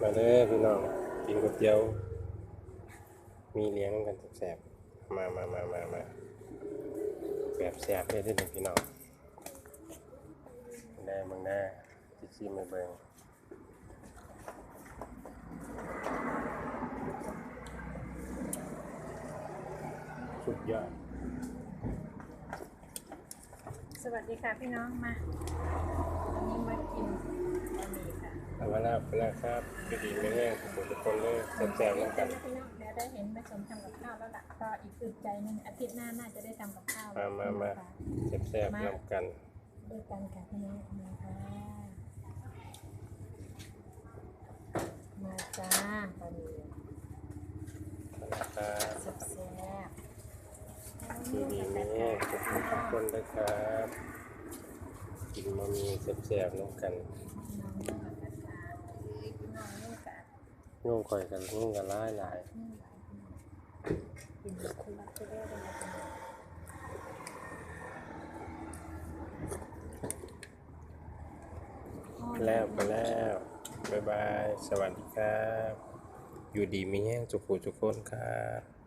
มาเด้อพี่น้องกินก๋วยเตี๋ยว มีเลี้ยงกันแสบมามามามามาแบบแสบเลยเด้อพี่น้องได้มึงได้จิชิมไปเบิ่งสุดยอดสวัสดีค่ะพี่น้องมาวันนี้มากิน เอามาแล้วไปแล้วครับดีดีไม่แห้งทุกคนทุกคนเลยแสบๆน้ำกันพี่น้องเดี๋ยวได้เห็นแม่สมทำกับข้าวแล้วล่ะก็อีกอึดใจหนึงอาทิตย์หน้าน่าจะได้ทำกับข้าวมามามาค่ะแสบๆน้ำกันด้วยกันค่ะพี่น้องมาค่ะมาจ้าบะหมี่นะครับแซ่บๆดีดีไม่แห้งทุกคนทุกคนนะครับ กินมามีแสบๆน้ำกันน้องนุ่งกับกระชาพี่น้องนุ่งกับ ยุ่งคอยกันยุ่งกันหลายหลายนุ่งหลายพี่น้องกินคุณรักจะได้เลยนะพี่น้องแล้วไปแล้ว บ๊ายบาย สวัสดีครับ อยู่ดีมีแห้งจุกูจุกคนครับ